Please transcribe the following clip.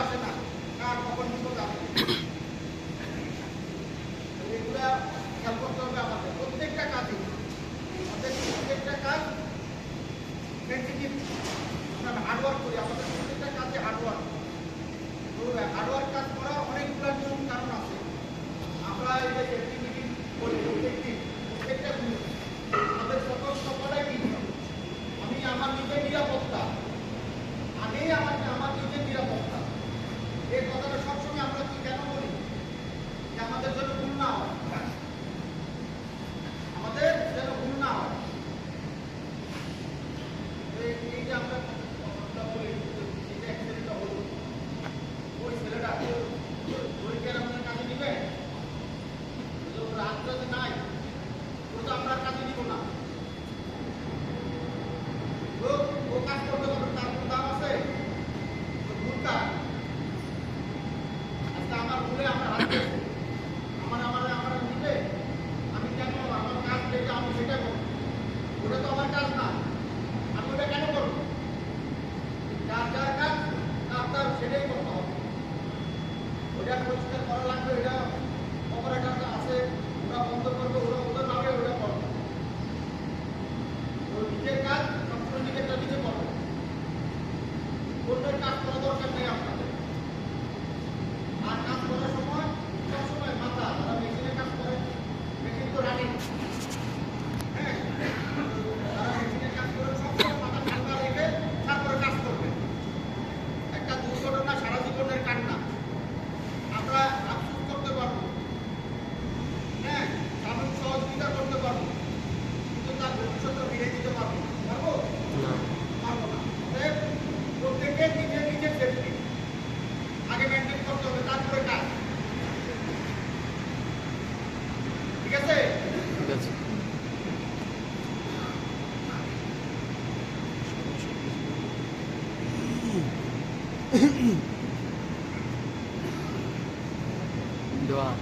আসে না। কার কখন বিপদ এগুলা খেয়াল করতে হবে আমাদের। প্রত্যেকটা কাজে আমাদের প্রত্যেকটা কাজ হার্ডওয়ার্ক করি, আমাদের সেটা করো ওটা তো আমার কাজ না। আমি ওটা কেন করব? যার যার কাজ, তার তার সেটাই করতে হবে। ওটা পরিষ্কার করা লাগবে, এটা অপারেটার আছে ওরা বন্ধ করবে ওরা 对吧。